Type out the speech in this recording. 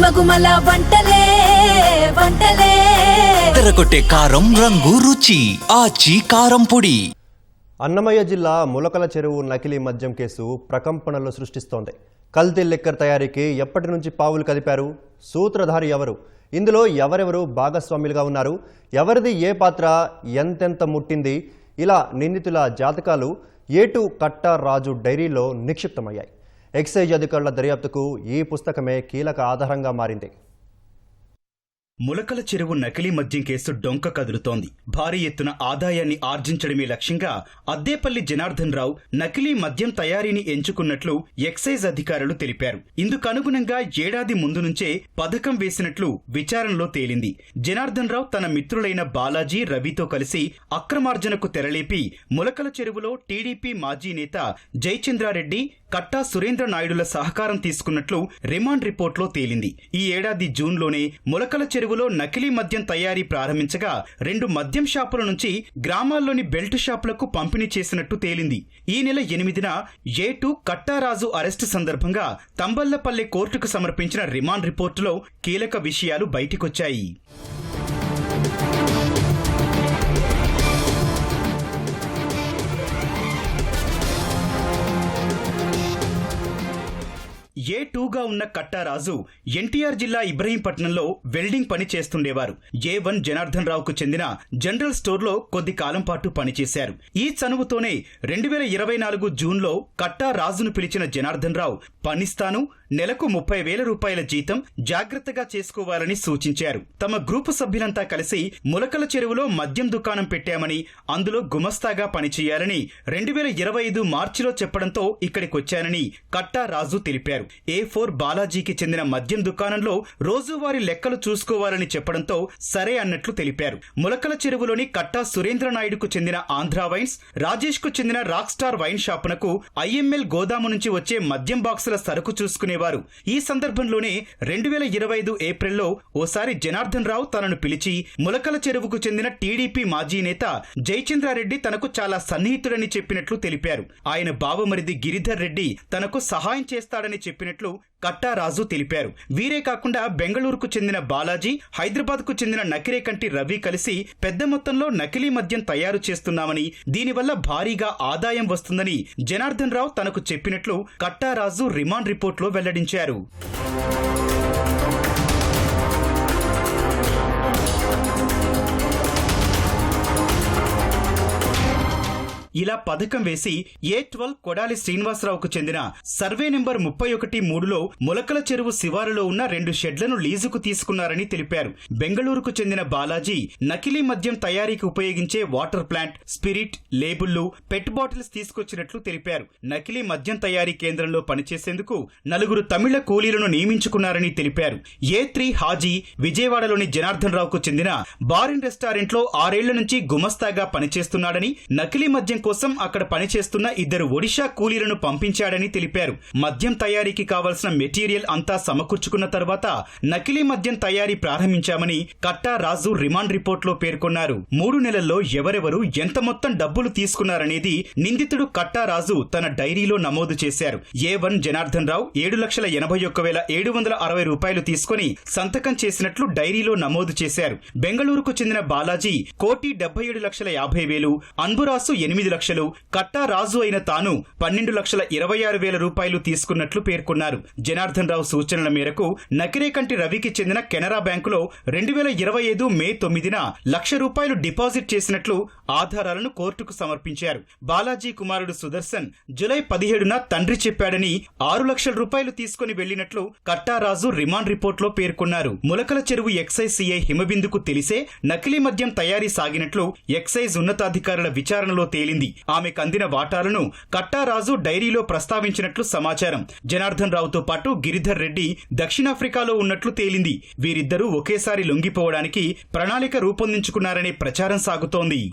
గుమగుమల వంటలే వంటలే. తెరకొట్టే కారం రంగు రుచి ఆచి కారం పొడి. అన్నమయ్య జిల్లా ములకల చెరువు నకిలీ మద్యం కేసు ప్రకంపనలు సృష్టిస్తోంది. కల్తీ లిక్కర్ తయారీకి ఎప్పటి నుంచి పావులు కదిపారు? సూత్రధారి ఎవరు? ఇందులో ఎవరెవరు భాగస్వాములుగా ఉన్నారు? ఎవరిది ఏ పాత్ర? ఎంతెంత ముట్టింది? ఇలా నిందితుల జాతకాలు ఏటు కట్ట రాజు డైరీలో నిక్షిప్తమయ్యాయి. ఎక్సైజ్ అధికారుల దర్యాప్తుకు ఈ పుస్తకమే కీలక ఆధారంగా మారింది. ములకల చెరువు నకిలీ మద్యం కేసు డొంక కదులుతోంది. భారీ ఎత్తున ఆదాయాన్ని ఆర్జించడమే లక్ష్యంగా అద్దేపల్లి జనార్దన్ రావు నకిలీ మద్యం తయారీని ఎంచుకున్నట్లు ఎక్సైజ్ అధికారులు తెలిపారు. ఇందుకనుగుణంగా ఏడాది ముందు నుంచే పథకం వేసినట్లు విచారణలో తేలింది. జనార్దన్ రావు తన మిత్రులైన బాలాజీ రవితో కలిసి అక్రమార్జనకు తెరలేపి ములకల చెరువులో టీడీపీ మాజీ నేత జయచంద్రారెడ్డి కట్టా సురేంద్ర నాయుడుల సహకారం తీసుకున్నట్లు రిమాండ్ రిపోర్ట్లో తేలింది. ఈ ఏడాది జూన్లోనే ములకల చెరువు చెరువులో నకిలీ మద్యం తయారీ ప్రారంభించగా రెండు మద్యం షాపుల నుంచి గ్రామాల్లోని బెల్ట్ షాపులకు పంపిణీ చేసినట్టు తేలింది. ఈ నెల ఎనిమిదిన ఏ టూ కట్టారాజు అరెస్టు సందర్భంగా తంబల్లపల్లె కోర్టుకు సమర్పించిన రిమాండ్ రిపోర్టులో కీలక విషయాలు బయటికొచ్చాయి. ఏ టూగా ఉన్న కట్టారాజు ఎన్టీఆర్ జిల్లా ఇబ్రహీంపట్నంలో వెల్డింగ్ పని చేస్తుండేవారు. ఏ వన్ జనార్దన్ రావుకు చెందిన జనరల్ స్టోర్లో కొద్ది కాలం పాటు పనిచేశారు. ఈ చనువుతోనే రెండు వేల ఇరవై నాలుగు జూన్లో కట్టా రాజును పిలిచిన జనార్దన్ రావు పనిస్తాను నెలకు ముప్పై వేల రూపాయల జీతం జాగ్రత్తగా చేసుకోవాలని సూచించారు. తమ గ్రూపు సభ్యులంతా కలిసి ములకల చెరువులో మద్యం దుకాణం పెట్టామని అందులో గుమస్తాగా పనిచేయాలని రెండు వేల ఇరవై ఐదు మార్చిలో చెప్పడంతో ఇక్కడికొచ్చానని కట్టా రాజు తెలిపారు. ఏ ఫోర్ బాలాజీకి చెందిన మద్యం దుకాణంలో రోజువారీ లెక్కలు చూసుకోవాలని చెప్పడంతో సరే అన్నట్లు తెలిపారు. ములకల చెరువులోని కట్టా సురేంద్ర నాయుడుకు చెందిన ఆంధ్రా వైన్స్ రాజేష్కు చెందిన రాక్ స్టార్ వైన్ షాపునకు ఐఎంఎల్ గోదాము నుంచి వచ్చే మద్యం బాక్సుల సరుకు చూసుకునే చూసుకునేవారు ఈ సందర్భంలోనే రెండు వేల ఇరవై ఐదు ఏప్రిల్లో ఓసారి జనార్దన్ రావు తనను పిలిచి ములకల చెరువుకు చెందిన టీడీపీ మాజీ నేత జయచంద్రారెడ్డి తనకు చాలా సన్నిహితుడని చెప్పినట్లు తెలిపారు. ఆయన బావమరిది గిరిధర్ రెడ్డి తనకు సహాయం చేస్తాడని చెప్పినట్లు కట్టారాజు తెలిపారు. వీరే కాకుండా బెంగళూరుకు చెందిన బాలాజీ హైదరాబాద్కు చెందిన నకిరేకంటి రవి కలిసి పెద్ద మొత్తంలో నకిలీ మద్యం తయారు చేస్తున్నామని దీనివల్ల భారీగా ఆదాయం వస్తుందని జనార్దన్ రావు తనకు చెప్పినట్లు కట్టారాజు రిమాండ్ రిపోర్ట్లో వెల్లడించారు. ఇలా పథకం వేసి ఏ ట్వెల్వ్ కొడాలి శ్రీనివాసరావుకు చెందిన సర్వే నెంబర్ ముప్పై ఒకటి మూడులో ములకల చెరువు శివారులో ఉన్న రెండు షెడ్లను లీజుకు తీసుకున్నారని తెలిపారు. బెంగళూరుకు చెందిన బాలాజీ నకిలీ మద్యం తయారీకి ఉపయోగించే వాటర్ ప్లాంట్ స్పిరిట్ లేబుళ్ళు పెట్ బాటిల్స్ తీసుకొచ్చినట్లు తెలిపారు. నకిలీ మద్యం తయారీ కేంద్రంలో పనిచేసేందుకు నలుగురు తమిళ కూలీలను నియమించుకున్నారని తెలిపారు. ఏ త్రీ హాజీ విజయవాడలోని జనార్దన్ రావుకు చెందిన బార్ అండ్ ఆరేళ్ళ నుంచి గుమస్తాగా పనిచేస్తున్నాడని నకిలీ మద్యం కోసం అక్కడ పనిచేస్తున్న ఇద్దరు ఒడిషా కూలీలను పంపించాడని తెలిపారు. మద్యం తయారీకి కావలసిన మెటీరియల్ అంతా సమకూర్చుకున్న తర్వాత నకిలీ మద్యం తయారీ ప్రారంభించామని కట్టా రాజు రిమాండ్ రిపోర్ట్లో పేర్కొన్నారు. మూడు నెలల్లో ఎవరెవరు ఎంత మొత్తం డబ్బులు తీసుకున్నారనేది నిందితుడు కట్టారాజు తన డైరీలో నమోదు చేశారు. ఏ వన్ జనార్దన్ రావు ఏడు లక్షల ఎనభై ఒక్క వేల ఏడు వందల అరవై రూపాయలు తీసుకుని సంతకం చేసినట్లు డైరీలో నమోదు చేశారు. బెంగళూరుకు చెందిన బాలాజీ కోటి డెబ్బై ఏడు లక్షల యాభై వేలు అన్బురాసు ఎనిమిది లక్షలు కట్టా రాజు అయిన తాను పన్నెండు లక్షల ఇరవై ఆరు వేల రూపాయలు తీసుకున్నట్లు పేర్కొన్నారు. జనార్దన్ రావు సూచనల మేరకు నకిరేకంటి రవికి చెందిన కెనరా బ్యాంకులో రెండు వేల ఇరవై ఐదు మే తొమ్మిదిన లక్ష రూపాయలు డిపాజిట్ చేసినట్లు ఆధారాలను కోర్టుకు సమర్పించారు. బాలాజీ కుమారుడు సుదర్శన్ జులై పదిహేడున తండ్రి చెప్పాడని ఆరు లక్షల రూపాయలు తీసుకుని వెళ్ళినట్లు కట్టారాజు రిమాండ్ రిపోర్ట్లో పేర్కొన్నారు. ములకల చెరువు ఎక్సైజ్ సిఐ హిమబిందుకు తెలిసే నకిలీ మద్యం తయారీ సాగినట్లు ఎక్సైజ్ ఉన్నతాధికారుల విచారణలో తేలింది. ఆమెకు అందిన వాటాలను కట్టారాజు డైరీలో ప్రస్తావించినట్లు సమాచారం. జనార్దన్ రావుతో పాటు గిరిధర్ రెడ్డి దక్షిణాఫ్రికాలో ఉన్నట్లు తేలింది. వీరిద్దరూ ఒకేసారి లొంగిపోవడానికి ప్రణాళిక రూపొందించుకున్నారనే ప్రచారం సాగుతోంది.